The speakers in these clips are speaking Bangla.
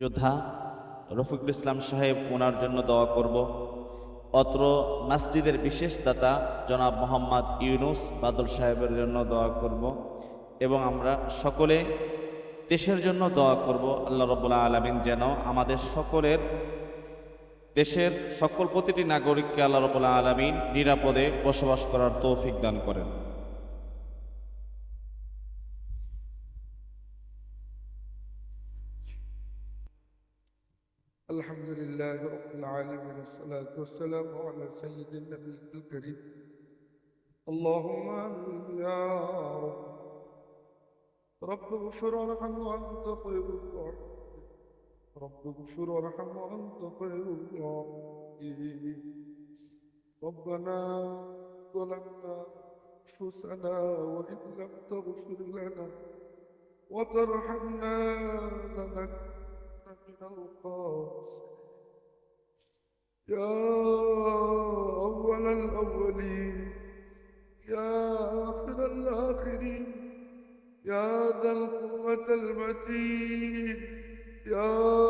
যোদ্ধা রফিকুল ইসলাম সাহেব ওনার জন্য দোয়া করব। অত্র মসজিদের বিশেষ দাতা জনাব মোহাম্মদ ইউনুস বাদল সাহেবের জন্য দোয়া করব এবং আমরা সকলে দেশের জন্য দোয়া করব। আল্লাহ রবুল্লা আলমিন যেন আমাদের সকলের দেশের সকল প্রতিটি নাগরিককে আল্লাহ রবুল্লা আলমিন নিরাপদে বসবাস করার তৌফিক দান করেন। الحمد لله رب العالمين والصلاة والسلام على سيد النبي الكريم. اللهم يا رب. رب اغفر وارحم وأنت خير الراحمين. رب اغفر وارحم وأنت خير الراحمين. ربنا ظلمنا أنفسنا وإن لم تغفر لنا وترحمنا لنكن يا أول الأولين يا آخر الآخرين يا ذا القوة المتين يا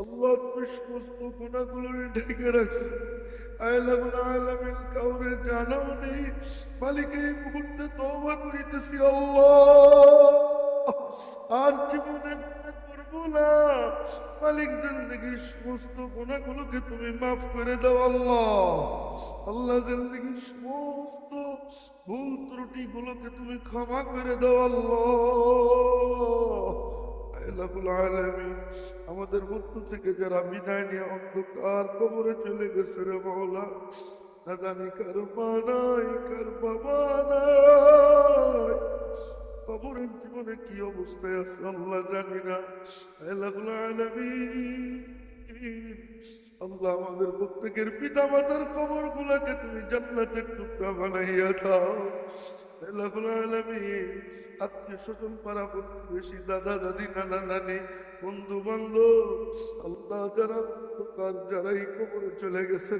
আল্লাহ তুমি সমস্ত গুণাগুলো ঢেকে রাখছো। আয়লাবুল আলামিন কাউরে জানাও নেই মালিক এই মুহূর্তে তওবা করিতেছি আল্লাহ। আর জীবনে করব না? মালিক জিন্দগির সমস্ত গুণাগুলোকে তুমি মাফ করে দাও আল্লাহ। আল্লাহ জিন্দগির সমস্ত ভুল ত্রুটি গুলোকে তুমি ক্ষমা করে দাও আল্লাহ। আমাদের মধ্য থেকে যারা বিদায় নিয়ে অন্ধকার কবরে চলে গেছে রে মাওলা। না কার মা নাই, কার বাবা কবরের জীবনে কি অবস্থায় আছে আল্লাহ জানি না। আলামিন, আল্লাহ আমাদের প্রত্যেকের পিতা মাতার কবর গুলাকে তুমি জান্নাতের টুকরা বানাইয়া আলামিন আত্মীয় স্বজন দাদা, দাদি আল্লাহ যারা চলে গেছে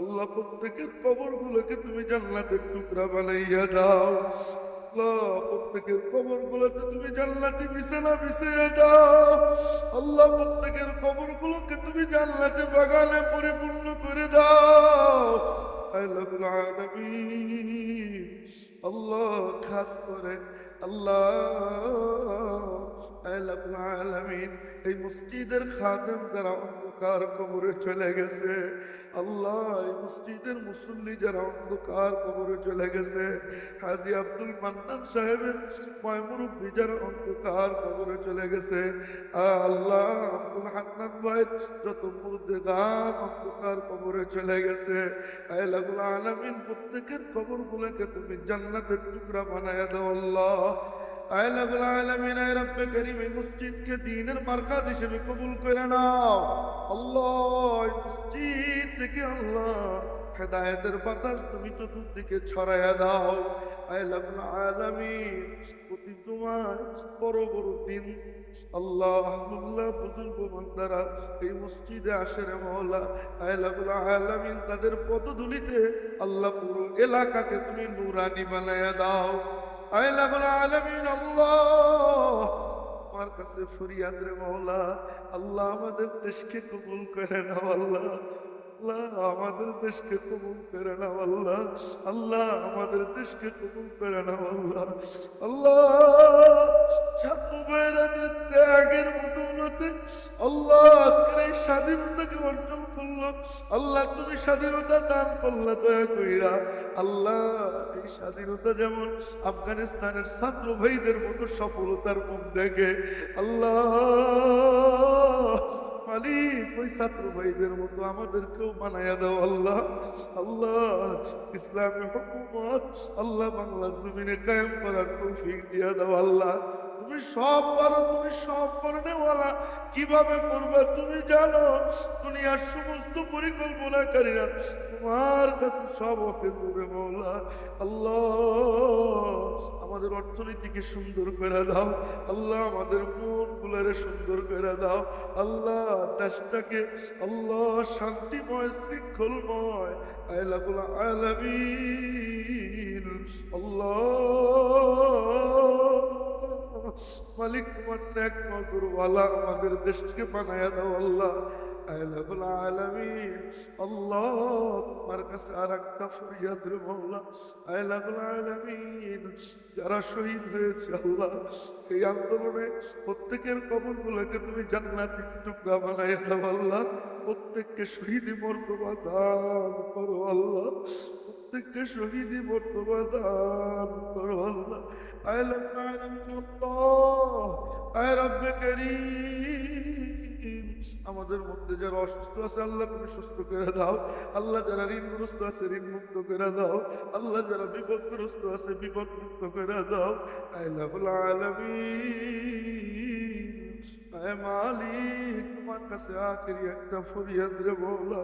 আল্লাহ প্রত্যেকের কবর গুলোকে তুমি জান্নাতের টুকরা বানাইয়া দাও। আল্লাহ প্রত্যেকের কবর গুলোতে তুমি জান্নাতি বিছানা বিছিয়ে দাও। আল্লাহ প্রত্যেকের কবর গুলোকে তুমি জান্নাতে বাগানে পরিপূর্ণ করে দাও। আল্লাহ খাস করে আল্লাহ আল্লাহুল আলামিন। এই মসজিদের খাদেম যারা অন্ধকার কবরে চলে গেছে। আল্লাহ মসজিদের মুসল্লি যারা অন্ধকার কবরে চলে গেছে, হাজি আব্দুল মান্নান সাহেবের ময়মুরব্বী যারা অন্ধকার কবরে চলে গেছে আল্লাহ, আব্দুল হান্নান ভাই যত মুর্দে গান অন্ধকার কবরে চলে গেছে। আল্লাহুল আলামিন প্রত্যেকের কবর গুলোকে তুমি জান্নাতের টুকরা বানায় দাও আল্লাহ। আল্লাহুল আলামিন করিম, এই মসজিদকে হিসেবে করে নাও। আল্লাহ থেকে আল্লাহ হেদায়েতের তুমি চতুর্দিকে ছড়াইয়া দাও। আল্লাহুল বড় বড় দিন। আল্লাহ এই মসজিদে আসে রে মৌলা আল্লাহুল আলামিন, তাদের আল্লাহ পুরো এলাকাকে তুমি নুরানি বানাইয়া দাও। আমার কাছে ফরিয়াদ রে মৌলা আল্লাহ আমাদের দেশকে কবুল করে নাও আল্লাহ। আল্লাহ, আমাদের দেশকে কবুল করে নাও আল্লাহ আল্লাহ, আমাদের দেশকে কবুল করে নাও আল্লাহ আল্লাহ, ছাত্র ভাইরা ত্যাগের বদৌলতে আল্লাহ আজকের এই স্বাধীনতাকে অর্জন করল, আল্লাহ তুমি স্বাধীনতা দান করলা দয়া কইরা, আল্লাহ এই স্বাধীনতা যেমন আফগানিস্তানের ছাত্র ভাইদের মতো সফলতার মুখ দেখে, আল্লাহ মালিক, ওই ছাত্র ভাইদের মতো আমাদেরকেও আল্লাহ। ইসলামী আল্লাহ তুমি সব পারো, তুমি সব করনেওয়ালা। কীভাবে করবে তুমি জানো? দুনিয়ার সমস্ত পরিকল্পনাকারীরা তোমার কাছে সব অকেন্দ্রে মৌলা আল্লাহ, আমাদের অর্থনীতিকে সুন্দর করে দাও। আল্লাহ, আমাদের মন গুলারে সুন্দর করে দাও। আল্লাহ দেশটাকে আল্লাহ শান্তিময় শৃঙ্খলময় আয়লাকুল আলামিন আল্লাহ মালিক তোমার নেক নজরওয়ালা আমাদের দেশকে বানায়া দাও আল্লাহ। যারা শহীদ আল্লাহ, এই আন্দোলনে প্রত্যেকের কবরগুলোকে তুমি জান্নাতের টুকরা বানাইয়া দাও আল্লাহ। প্রত্যেককে শহীদি মর্তবা দান করো আল্লাহ। প্রত্যেককে শহীদি মর্তবা দান করো আল্লাহ। আয় আমাদের মধ্যে যারা অসুস্থ আছে আল্লাহ তুমি সুস্থ করে দাও। আল্লাহ যারা ঋণগ্রস্ত আছে ঋণ মুক্ত করে দাও। আল্লাহ যারা বিপদগ্রস্ত আছে বিপদ মুক্ত করে দাও। আল্লাহুল আলামিন। আয় মালিক, তোমার কাছে আখেরি একটা ফরিয়াদ রে বলা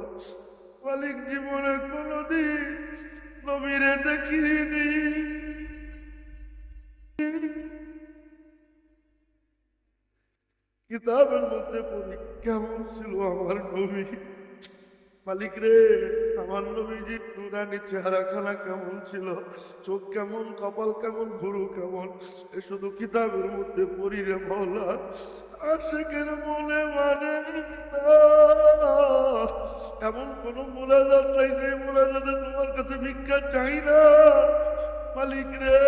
মালিক জীবনে কোনোদিন নবীরে দেখিনি। কিতাবের মধ্যে পড়ি, কেমন ছিল আমার নবী? মালিক রে, আমার নবীজি নুরানি চেহারাখানা কেমন ছিল? চোখ কেমন, কপাল কেমন ভুরু কেমন? এ শুধু কিতাবের মধ্যে পড়ি রে মৌলা। আশেকের মনে মানে না। এমন কোন মোলাজাত নাই যে মোলাজাতে তোমার কাছে ভিক্ষা চাই না। মালিক রে,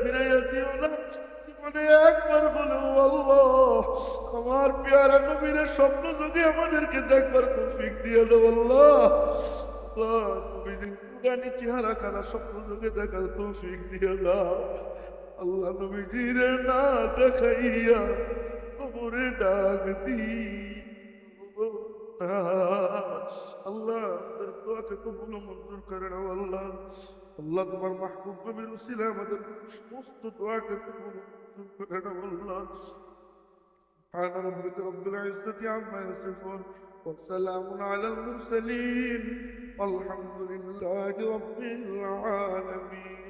ফিরাইয়া দিও না। জীবনে একবার বলেও আল্লাহ আমার পেয়ারা নবীরের স্বপ্ন যদি আমাদেরকে দেখবার তৌফিক দিয়ে দেব আল্লাহ। পুরানি চেহারা খানা স্বপ্ন যোগে দেখার তৌফিক দিয়ে দাও। আল্লাহ নবীজিরে না দেখাইয়া কবরে ডাক দি আল্লাহ আমাদের দোয়াকে কবুল ও মঞ্জুর করে নাও আল্লাহ আল্লাহ তোমার মাহবুব নবীর উসিলা আমাদের সমস্ত দোয়াকে কবুল ও মঞ্জুর করে নাও আল্লাহ سبحان ربك رب العزة عما يصفون وسلام على المرسلين والحمد لله رب العالمين